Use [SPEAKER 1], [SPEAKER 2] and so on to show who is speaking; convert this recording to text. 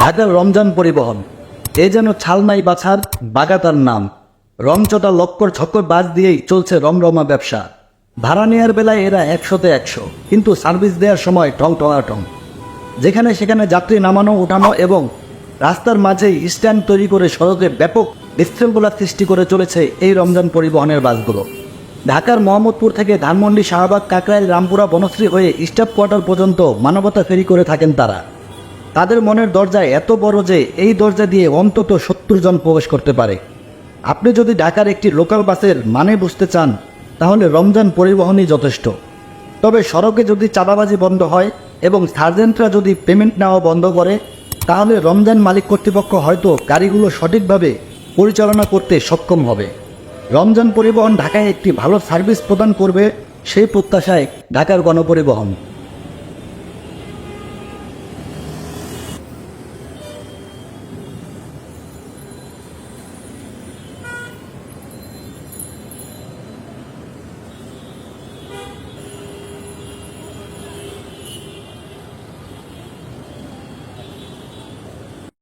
[SPEAKER 1] ঢাকার রমজান পরিবহন। এ যেন ছালনাই বাছার বাগাতার নাম। রমচটা লক্কর ছক্কর বাজ দিয়েই চলছে রমরমা ব্যবসা। ভাড়া নেওয়ার বেলায় এরা একশোতে একশো, কিন্তু সার্ভিস দেওয়ার সময় টং টঙাটং যেখানে সেখানে যাত্রী নামানো, ওঠানো এবং রাস্তার মাঝেই স্ট্যান্ড তৈরি করে সড়কে ব্যাপক বিশৃঙ্খলা সৃষ্টি করে চলেছে এই রমজান পরিবহনের বাসগুলো। ঢাকার মোহাম্মদপুর থেকে ধানমন্ডি, শাহবাগ, কাকরাইল, রামপুরা, বনশ্রী হয়ে স্টাফ কোয়ার্টার পর্যন্ত মানবতা ফেরি করে থাকেন তারা। তাদের মনের দরজা এত বড় যে এই দরজা দিয়ে অন্তত সত্তর জন প্রবেশ করতে পারে। আপনি যদি ঢাকার একটি লোকাল বাসের মানে বুঝতে চান, তাহলে রমজান পরিবহনই যথেষ্ট। তবে সড়কে যদি চাঁদাবাজি বন্ধ হয় এবং সার্জেন্টরা যদি পেমেন্ট নেওয়া বন্ধ করে, তাহলে রমজান মালিক কর্তৃপক্ষ হয়তো গাড়িগুলো সঠিকভাবে পরিচালনা করতে সক্ষম হবে। রমজান পরিবহন ঢাকায় একটি ভালো সার্ভিস প্রদান করবে সেই প্রত্যাশায় ঢাকার গণপরিবহন।